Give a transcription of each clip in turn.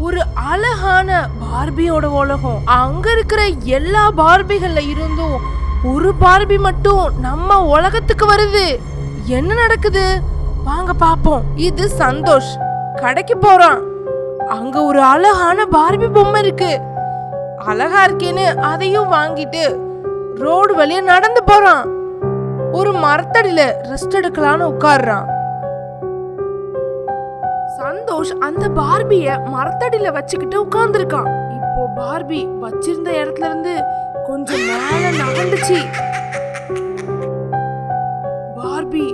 ஒரு அழகான பார்பியோட உலகம். அங்க இருக்கிற எல்லா பார்பிகள்ல இருந்தும் ஒரு பார்பி மட்டும் நம்ம உலகத்துக்கு வருது. என்ன நடக்குது? வாங்க பாப்போம். இது சந்தோஷ். கடைக்கு போறான். அங்க ஒரு அழகான பார்பி பொம்மை இருக்கு. அழகா இருக்கேன்னு அதையும் வாங்கிட்டு ரோடு வழியா நடந்து போறான். ஒரு மரத்தடியில ரெஸ்ட் எடுக்கலான்னு உட்காடுறான் சந்தோஷ் அந்த பார்பிய மரத்தடியில வச்சுக்கிட்டு உட்கார்ந்துருக்கான். இப்போ பார்பி வச்சிருந்த இடத்துல இருந்து கொஞ்சம் மேல நகர்ந்துச்சு. பார்பி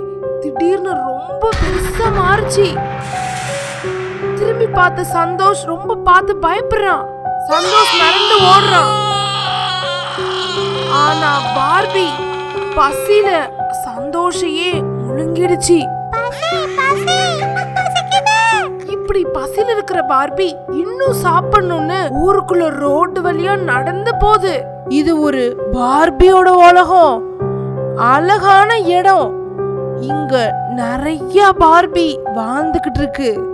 திடீர்னு ரொம்ப பெருசா மாறுச்சு. திரும்பி பார்த்த சந்தோஷ் ரொம்ப பார்த்து பயப்படுறான். சந்தோஷ் நடந்து ஓடுறான். ஆனா பார்பி பசியில சந்தோஷையே முழுங்கிடுச்சு. பார்பி இன்னும் சாப்பிடணும்னு ஊருக்குள்ள ரோடு வழியா நடந்து போகுது. இது ஒரு பார்பியோட உலகம். அழகான இடம். இங்க நிறைய பார்பி வாழ்ந்துகிட்டு இருக்கு.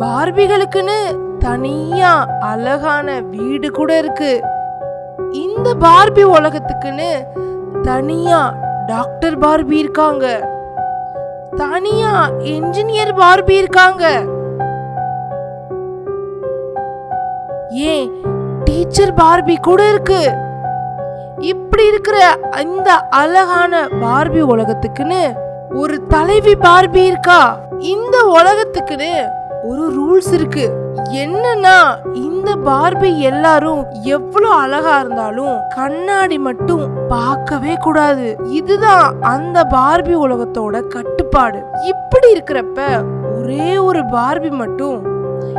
பார்பிகளுக்குன்னு தனியா அழகான வீடு கூட இருக்கு. இந்த பார்பி உலகத்துக்குன்னு தனியா டாக்டர் பார்பி இருக்காங்க. தனியா இன்ஜினியர் பார்பி இருக்காங்க. ஏன் டீச்சர் பார்பி கூட இருக்கு. இப்படி இருக்கிற இந்த அழகான பார்பி உலகத்துக்குன்னு ஒரு தலைவி பார்பி இருக்கா? இந்த உலகத்துக்குன்னு ஒரு ரூல்ஸ் இருக்கு. என்னன்னா இந்த பார்பி எல்லாரும் எவ்வளவு அழகா இருந்தாலும் கண்ணாடி மட்டும் பார்க்கவே கூடாது. இதுதான் அந்த பார்பி உலகத்தோட கட்டுப்பாடு. இப்படி இருக்கிறப்ப ஒரே ஒரு பார்பி மட்டும்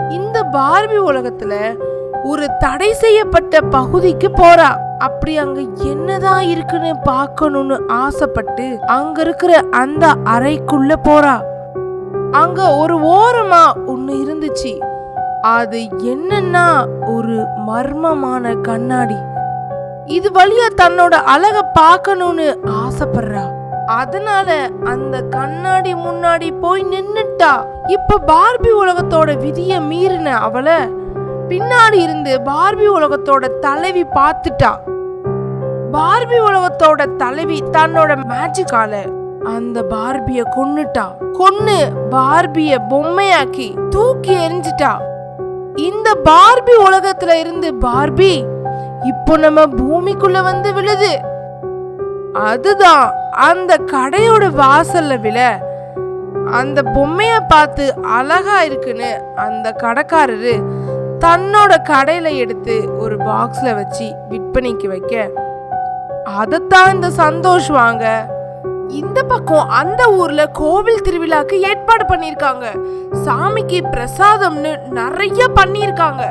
இந்த பார்பி உலகத்துல ஒரு தடை செய்யப்பட்ட பகுதிக்கு போறா. அப்படி அங்க என்னதான் இருக்குன்னு பார்க்கணும்னு ஆசைப்பட்டு அங்க இருக்கிற அந்த அறைக்குள்ள போறா. அங்க ஒரு ஓரமா ஒண்ணு இருந்துச்சு. அது என்னன்னா ஒரு மர்மமான கண்ணாடி. இது வழியா தன்னோட அழக பார்க்கணும்னு ஆசைப்படுறா. அதனால அந்த கண்ணாடி முன்னாடி போய் நின்னுட்டா. இப்ப பார்பி உலகத்தோட விதிய மீறின அவளை பின்னாடி இருந்து பார்பி உலகத்தோட தலைவி பார்த்துட்டா. பார்பி உலகத்தோட தலைவி தன்னோட மேஜிக்கால அந்த பார்பிய கொன்னுட்டா. கொன்னு பார்பிய பொம்மையாக்கி தூக்கி எரிஞ்சிட்டா இந்த பார்பி உலகத்துல இருந்து பார்பி இப்போ நம்ம பூமிக்குள்ள வந்து விழுது. அதுதான் அந்த கடையோட வாசல்ல விழ அந்த பொம்மைய பார்த்து அழகா இருக்குன்னு அந்த கடைக்காரரு தன்னோட கடையில எடுத்து ஒரு பாக்ஸ்ல வச்சு விற்பனைக்கு வைக்க. அதைத்தான் இந்த சந்தோஷ் வாங்க. இந்த பக்கம் அந்த ஊர்ல கோவில் திருவிழாக்கு ஏற்பாடு பண்ணிருக்காங்க. சாமிக்கு பிரசாதம்னு நிறைய பண்ணிருக்காங்க.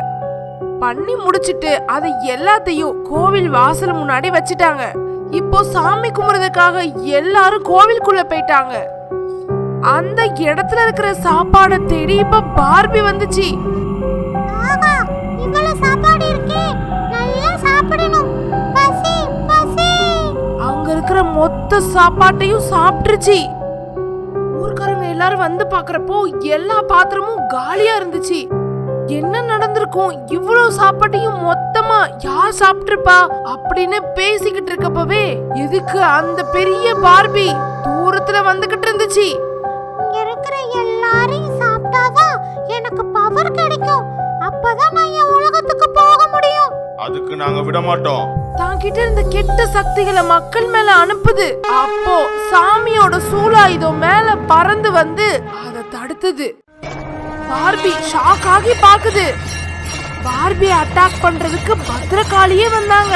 பண்ணி முடிச்சிட்டு அதை எல்லாத்தையும் கோவில் வாசல் முன்னாடி வச்சுட்டாங்க. இப்போ சாமி கும்பிடுறதுக்காக எல்லாரும் கோவிலுக்குள்ள போயிட்டாங்க. அந்த இடத்துல இருக்கிற சாப்பாடை தேடி இப்ப பார்பி வந்துச்சு. இருக்கிற மொத்த சாப்பாட்டையும் சாப்பிட்டுருச்சு. ஊர்க்காரங்க எல்லாரும் வந்து பாக்குறப்போ எல்லா பாத்திரமும் காலியா இருந்துச்சு. என்ன நடந்திருக்கும்? இவ்வளவு சாப்பாட்டையும் மொத்தமா யார் சாப்பிட்டிருப்பா? அப்படின்னு பேசிக்கிட்டு இருக்கப்பவே எதுக்கு அந்த பெரிய பார்பி தூரத்துல வந்துகிட்டு இருந்துச்சு. இங்க இருக்கிற எல்லாரையும் சாப்பிட்டாதான் எனக்கு பவர் கிடைக்கும். அப்பதான் நான் என் உலகத்துக்கு போக முடியும். அதுக்கு நாங்க விட மாட்டோம் தான் கிட்ட இருந்த கெட்ட சக்திகளை மக்கள் மேல அனுப்புது. அப்போ சாமியோட சூலாயுதம் மேல பறந்து வந்து அதை தடுத்தது. பார்பி ஷாக் ஆகி பாக்குது பார்பி அட்டாக் பண்றதுக்கு பத்ரகாளியே வந்தாங்க.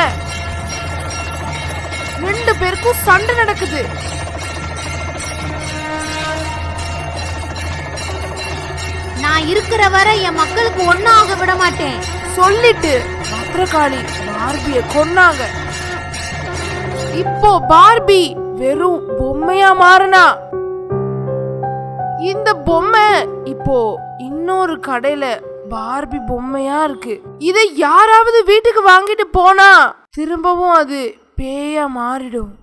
ரெண்டு பேருக்கும் சண்டை நடக்குது. நான் இருக்கிற வரை என் மக்களுக்கு ஒன்னும் ஆக விட மாட்டேன். சொல்லிட்டு பத்ரகாளி பார்பிய கொன்னாங்க. இப்போ பார்பி வெறும் பொம்மையா மாறினா? இந்த பொம்மை இப்போ இன்னொரு கடையில பார்பி பொம்மையா இருக்கு. இதை யாராவது வீட்டுக்கு வாங்கிட்டு போனா திரும்பவும் அது பேயா மாறிடும்.